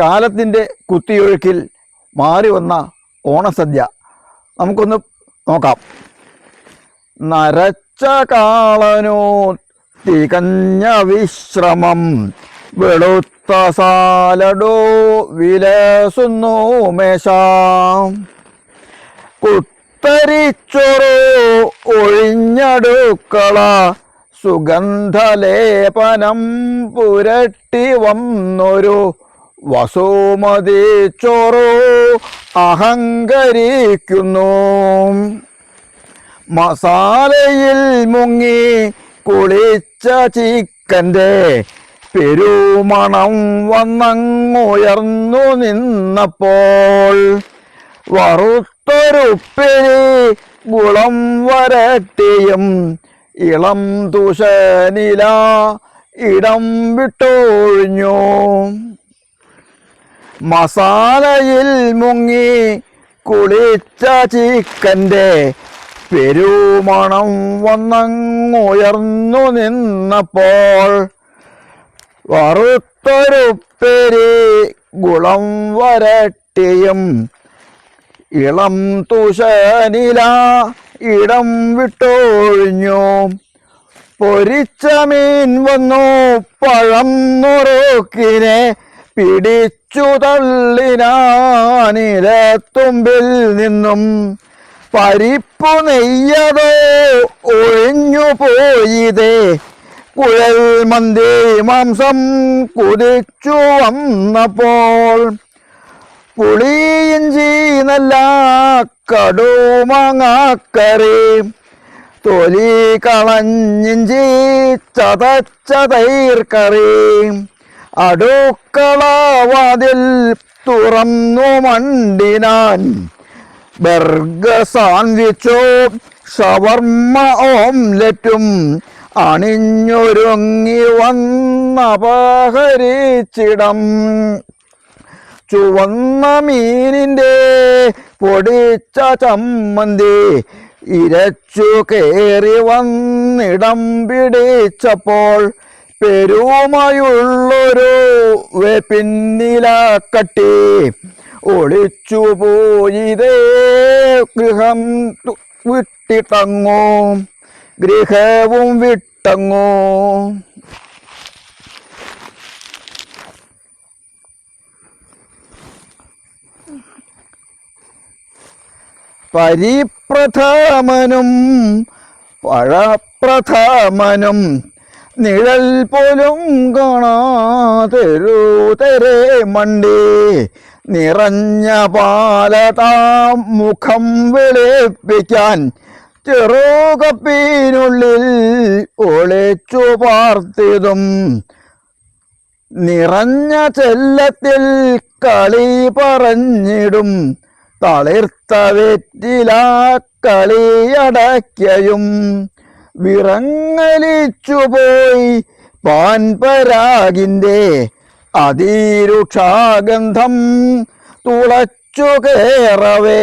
കാലത്തിന്റെ കുത്തിയൊഴുക്കിൽ മാറി വന്ന ഓണസദ്യ. നമുക്കൊന്ന് നോക്കാം. നരച്ച കാളനോ തികഞ്ഞ വിശ്രമം വെളുത്ത സാലഡോ വിലസുന്നു മേശാം. കുത്തരിച്ചൊറോ ഒഴിഞ്ഞടുക്കള സുഗന്ധലേപനം പുരട്ടി വന്നൊരു വസുമതി ചോറോ അഹങ്കരിക്കുന്നു. മസാലയിൽ മുങ്ങി കുളിച്ച ചിക്കന്റെ പെരുമണം വന്നങ്ങുയർന്നു നിന്നപ്പോൾ വറുത്തൊരുപ്പിരി ഗുളം വരട്ടിയും ഇളം തുഷനില ഇടം വിട്ടൊഴിഞ്ഞു. മസാലയിൽ മുങ്ങി കുളിച്ച ചിക്കന്റെ പെരുമണം വന്നങ്ങുയർന്നു നിന്നപ്പോൾ വറുത്തൊരുപ്പേരി ഗുളം വരട്ടിയും ഇളം തുഷനില ഇടം വിട്ടൊഴിഞ്ഞു. പൊരിച്ച മീൻ വന്നു പഴം നുറുക്കിനെ പിടിച്ചു തള്ളിനാനിരത്തുമ്പിൽ നിന്നും പരിപ്പു നെയ്യതോ ഒഴിഞ്ഞു പോയിതേ. കുഴൽ മന്തി മാംസം കുതിച്ചു വന്നപ്പോൾ പുളിയിഞ്ചി നല്ല കടുമാങ്ങാക്കറി. തൊലി കളഞ്ഞിഞ്ചി ചതച്ച തൈർക്കറി. അടുക്കള വാതിൽ തുറന്നു മണ്ടിനാൻ. ബർഗ സാൻവിച്ചോ ഷവർമ്മ ഓംലെറ്റും അണിഞ്ഞൊരുങ്ങി വന്നപഹരിച്ചിടം ചുവന്ന മീനിന്റെ പൊടിച്ച ചമ്മന്തി ഇരച്ചു കയറി വന്നിടം പിടിച്ചപ്പോൾ പെരുമയുള്ളൊരു പിന്നിലാക്കട്ടെ ഒളിച്ചു പോയിതേ ഗൃഹം വിട്ടിട്ടങ്ങോ. ഗൃഹവും വിട്ടങ്ങോ. പരിപ്രഥാമനും പഴപ്രഥമനും നിഴൽ പോലും കാണാതെരുതരെ മണ്ടി. നിറഞ്ഞ പാലതാ മുഖം വെളുപ്പിക്കാൻ ചെറുകപ്പീനുള്ളിൽ ഒളിച്ചു പാർത്തിതും നിറഞ്ഞ ചെല്ലത്തിൽ കളി പറഞ്ഞിടും. തളിർത്ത വെറ്റില കളിയടയ്ക്കയും വിറങ്ങലിച്ചുപോയി പാൻപരാഗിന്റെ അതിരുക്ഷാഗന്ധം തുളച്ചു കയറവേ